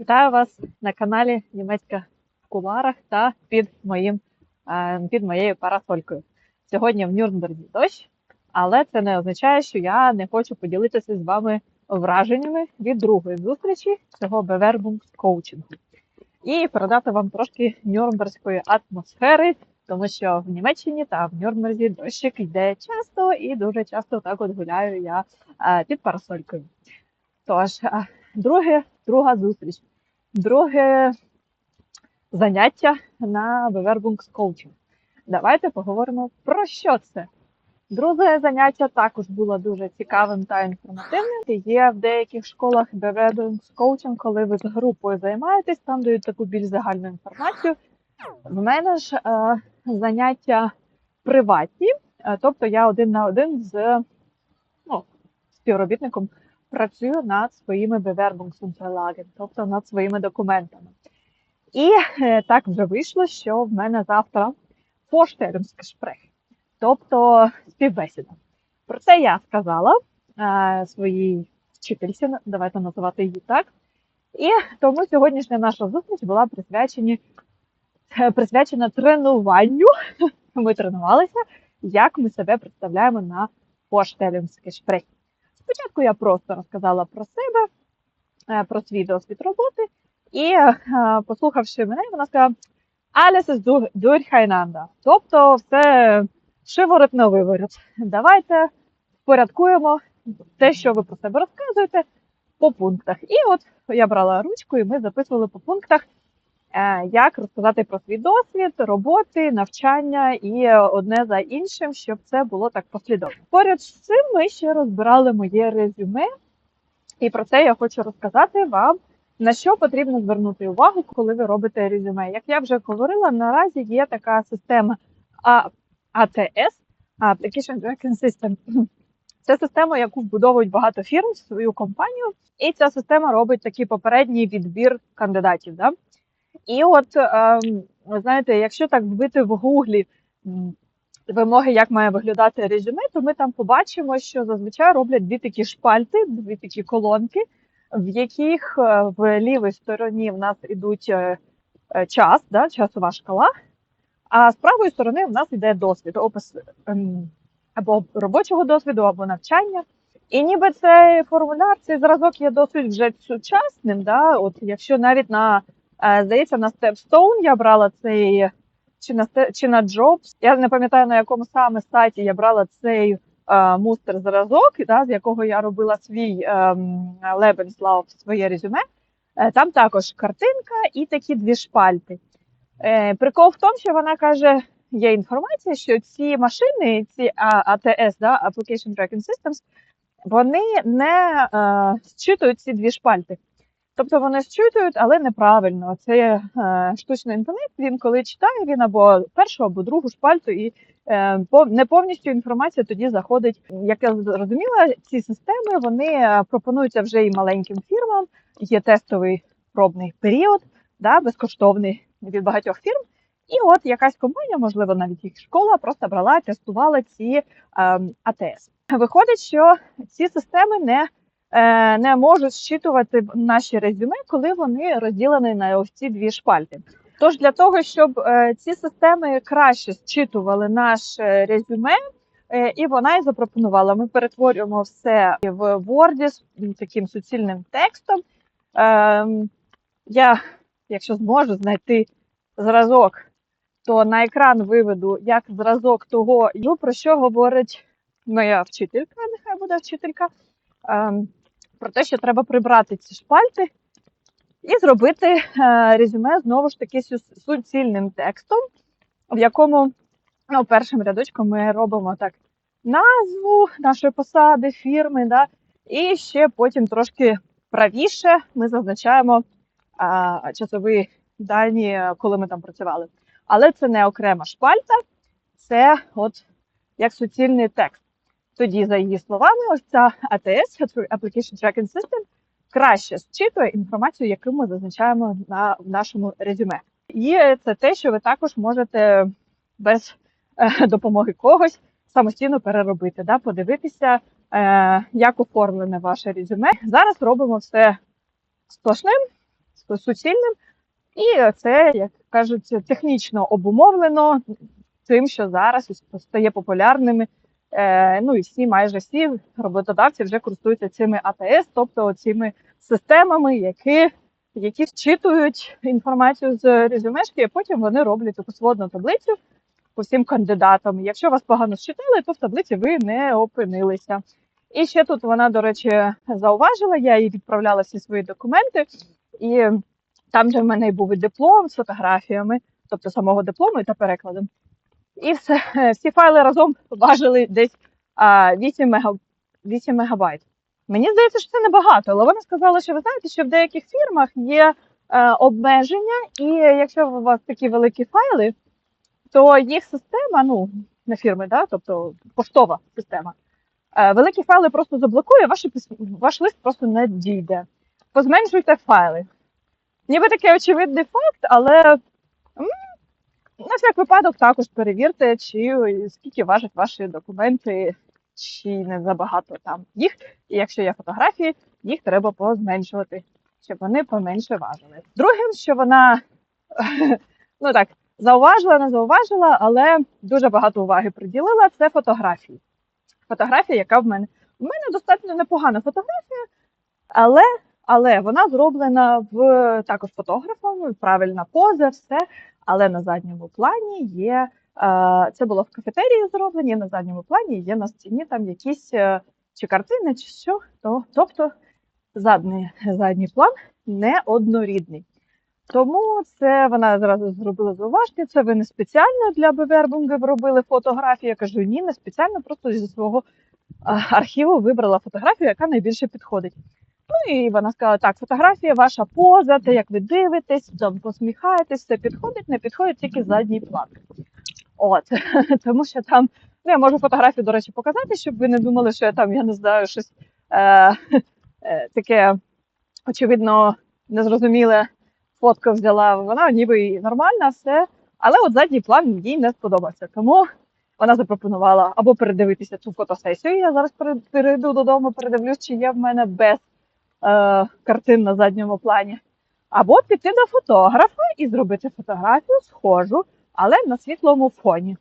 Вітаю вас на каналі Німецька в куларах та під моїм е, під моєю парасолькою. Сьогодні в Нюрнберзі дощ, але це не означає, що я не хочу поділитися з вами враженнями від другої зустрічі цього Bewerbungskoachingу. І передати вам трошки нюрнберзької атмосфери, тому що в Німеччині та в Нюрнберзі дощик йде часто і дуже часто так от гуляю я е, під парасолькою. Тож, е, друге, друга зустріч, друге заняття на Bewerbungskoaching. Давайте поговоримо про що це. Друге заняття також було дуже цікавим та інформативним. Є в деяких школах Bewerbungskoaching, коли ви з групою займаєтесь, там дають таку більш загальну інформацію. В мене ж е, заняття приватні, е, тобто я один на один з ну, співробітником працюю над своїми Bewerbungsunterlagen, тобто над своїми документами. І е, так вже вийшло, що в мене завтра Vorstellungsgespräch, тобто співбесіда. Про це я сказала е, своїй вчительці, давайте називати її так. І тому сьогоднішня наша зустріч була присвячені, е, присвячена тренуванню. Ми тренувалися, як ми себе представляємо на Vorstellungsgespräch. Спочатку я просто розказала про себе, е, про свій досвід роботи, і е, послухавши мене, вона сказала: Alles ist. Тобто все шиворот на виворот. Давайте впорядкуємо те, що ви про себе розказуєте, по пунктах. І от я брала ручку, і ми записували по пунктах, як розказати про свій досвід, роботи, навчання і одне за іншим, щоб це було так послідовно. Поряд з цим ми ще розбирали моє резюме, і про це я хочу розказати вам. На що потрібно звернути увагу, коли ви робите резюме? Як я вже говорила, наразі є така система ATS, Application Tracking System. Це система, яку вбудовують багато фірм в свою компанію, і ця система робить такий попередній відбір кандидатів. Да? І от ем, знаєте, якщо так вбити в гуглі вимоги, як має виглядати резюме, то ми там побачимо, що зазвичай роблять дві такі шпальти, дві такі колонки, в яких е, в лівій стороні в нас ідуть е, е, час, да, часова шкала, а з правої сторони в нас йде досвід, опис ем, або робочого досвіду, або навчання. І ніби цей формуляр, цей зразок є досить вже сучасним. Да? От якщо навіть на здається, на Stepstone я брала цей чи на чи на Jobs, я не пам'ятаю на якому саме сайті я брала цей е, мустер зразок, да, з якого я робила свій ем, Lebenslauf, своє резюме. Е, Там також картинка і такі дві шпальти. Е, Прикол в тому, що вона каже, є інформація, що ці машини, ці ATS, да, Application Tracking Systems, вони не е, зчитують ці дві шпальти. Тобто вони зчитують, але неправильно. Це е, штучний інтелект. Він коли читає, він або першу, або другу шпальту, і е, не повністю інформація тоді заходить. Як я зрозуміла, ці системи вони е, пропонуються вже і маленьким фірмам. Є тестовий пробний період, да, безкоштовний від багатьох фірм. І от якась компанія, можливо, навіть їх школа, просто брала, тестувала ці ем, АТС. Виходить, що ці системи не е, не можуть зчитувати наші резюме, коли вони розділені на ось ці дві шпальти. Тож для того, щоб е, ці системи краще зчитували наше резюме, е, і вона і запропонувала. Ми перетворюємо все в Word з таким суцільним текстом. Ем, я, якщо зможу знайти зразок, то на екран виведу як зразок того, про що говорить моя вчителька, нехай буде вчителька. Про те, що треба прибрати ці шпальти і зробити е, резюме знову ж таки суцільним текстом, в якому ну, першим рядочком ми робимо так назву нашої посади, фірми, да, і ще потім трошки правіше ми зазначаємо а, часові дані, е, коли ми там працювали. Але це не окрема шпальта, це от як суцільний текст. Тоді, за її словами, ось ця ATS, Application Tracking System, краще зчитує інформацію, яку ми зазначаємо на в нашому резюме. І це те, що ви також можете без е, допомоги когось самостійно переробити, да, подивитися, е, як оформлене ваше резюме. Зараз робимо все сплошним, суцільним. І це, як кажуть, технічно обумовлено тим, що зараз стає популярними. Е, ну і всі, майже всі роботодавці вже користуються цими АТС, тобто цими системами, які, які вчитують інформацію з резюмешки, а потім вони роблять таку сводну таблицю по всім кандидатам. Якщо вас погано считали, то в таблиці ви не опинилися. І ще тут вона, до речі, зауважила, я їй відправляла всі свої документи, і там, де в мене був і диплом з фотографіями, тобто самого диплому та перекладом. І все, всі файли разом важили десь а, 8, мега, 8 мегабайт. Мені здається, що це небагато, але вони сказали, що ви знаєте, що в деяких фірмах є е, обмеження, і якщо у вас такі великі файли, то їх система, ну не фірми, да, тобто поштова система, е, великі файли просто заблокує, ваш, ваш лист просто не дійде. Позменшуйте файли. Ніби такий очевидний факт, але на всяк випадок також перевірте, чи скільки важать ваші документи, чи не забагато там їх. І якщо є фотографії, їх треба позменшувати, щоб вони поменше важили. Другим, що вона ну так зауважила, не зауважила, але дуже багато уваги приділила, це фотографії. Фотографія, яка в мене. В мене достатньо непогана фотографія, але, але вона зроблена в також фотографом, правильна поза, все. Але на задньому плані є. е, Це було в кафетерії зроблені, на задньому плані є на стіні там якісь е, чи картини, чи що. То, тобто задній, задній план не однорідний. Тому це вона зразу зробила зауваження. Це ви не спеціально для Бевербунгів робили фотографії. Я кажу, ні, не спеціально, просто зі свого архіву вибрала фотографію, яка найбільше підходить. Ну і вона сказала: так, фотографія, ваша поза, те, як ви дивитесь, там посміхаєтесь, все підходить, не підходить тільки задній план. От, тому що там, ну я можу фотографію, до речі, показати, щоб ви не думали, що я там, я не знаю, щось е, е, таке, очевидно, незрозуміле фотку взяла. Вона ніби нормальна, все. Але от задній план їй не сподобався. Тому вона запропонувала або передивитися цю фотосесію. Я зараз пере- перейду додому, передивлюсь, чи є в мене без картин на задньому плані. Або піти до фотографа і зробити фотографію схожу, але на світлому фоні.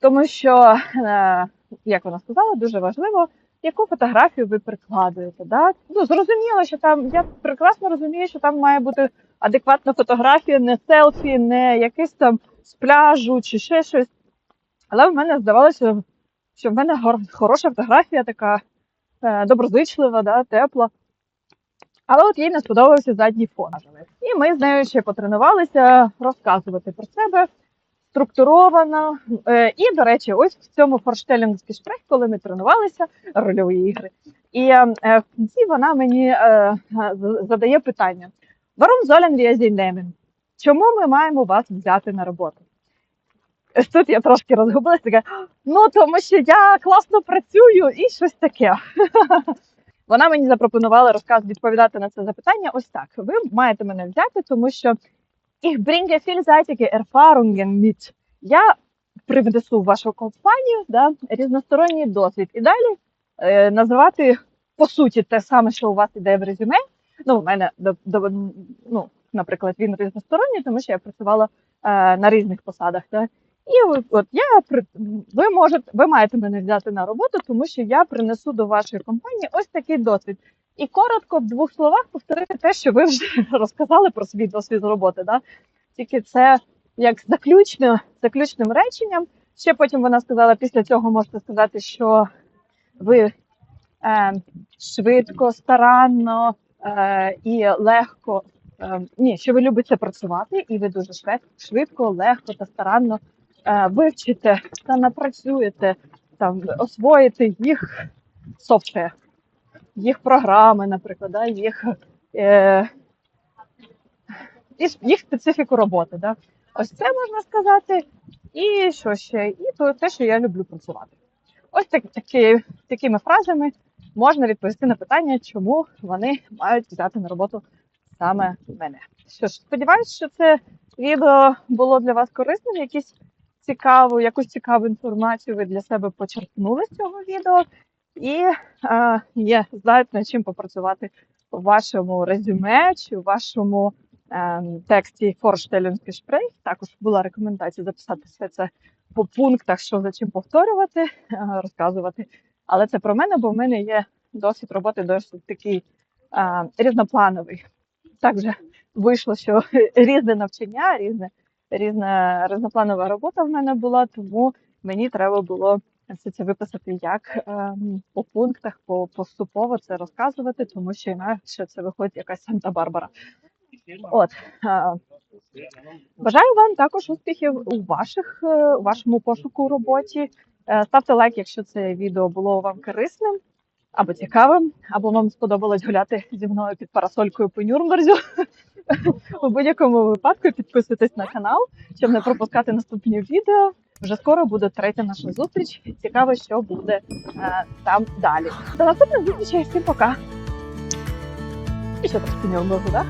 Тому що, е, як вона сказала, дуже важливо, яку фотографію ви прикладуєте. Да? Ну, зрозуміло, що там, я прекрасно розумію, що там має бути адекватна фотографія, не селфі, не якийсь там з пляжу чи ще щось. Але в мене здавалося, що в мене хороша фотографія, така е, доброзичлива, да, тепла. Але от їй не сподобався задній фон. І ми з нею ще потренувалися розказувати про себе структуровано. Е, і, до речі, ось в цьому форштелінгський шпрех, коли ми тренувалися, рольові ігри. І е, е, в кінці вона мені задає питання: Warum sollen wir Чому ми маємо вас взяти на роботу? Тут я трошки розгубилася, така, ну тому що я класно працюю і щось таке. Вона мені запропонувала розказ відповідати на це запитання. Ось так. Ви маєте мене взяти, тому що ich bringe vielseitige Erfahrungen mit. Я привнесу в вашу компанію да, різносторонній досвід. І далі е, називати по суті те саме, що у вас іде в резюме. Ну, у мене до, до, ну, наприклад, він різносторонній, тому що я працювала е, на різних посадах. Да. І от, я ви можете, ви маєте мене взяти на роботу, тому що я принесу до вашої компанії ось такий досвід. І коротко в двох словах повторити те, що ви вже розказали про свій досвід роботи. Да? Тільки це як заключно, заключним реченням. Ще потім вона сказала, після цього можете сказати, що ви е, швидко, старанно е, і легко. Е, ні, що ви любите працювати, і ви дуже швид- швидко, легко та старанно вивчите та напрацюєте, там, освоїте їх софтвер, їх програми, наприклад, да, їх, е, їх специфіку роботи. Да. Ось це можна сказати. І що ще? І то те, що я люблю працювати. Ось так, такі, такими фразами можна відповісти на питання, чому вони мають взяти на роботу саме мене. Що ж, сподіваюся, що це відео було для вас корисним. Якісь цікаву, якусь цікаву інформацію ви для себе почерпнули з цього відео, і е, є знаєте, чим попрацювати в вашому резюме чи в вашому ем, тексті Vorstellungsgespräch. Також була рекомендація записати все це по пунктах, що за чим повторювати, е, розказувати. Але це про мене, бо в мене є досвід роботи досить такий е, різноплановий. Так вже вийшло, що різне навчання, різне, різна різнопланова робота в мене була, тому мені треба було все це виписати як ем, по пунктах, по поступово це розказувати, тому що інакше це виходить якась Санта-Барбара. От е, бажаю вам також успіхів у ваших е, у вашому пошуку у роботі. Е, Ставте лайк, якщо це відео було вам корисним або цікавим, або вам сподобалось гуляти зі мною під парасолькою по Нюрнберзю. У будь-якому випадку підписуйтесь на канал, щоб не пропускати наступні відео. Вже скоро буде третя наша зустріч. Цікаво, що буде е, там далі. До наступних зустрічей, всім пока. І ще трошки Нюрнбергу, так?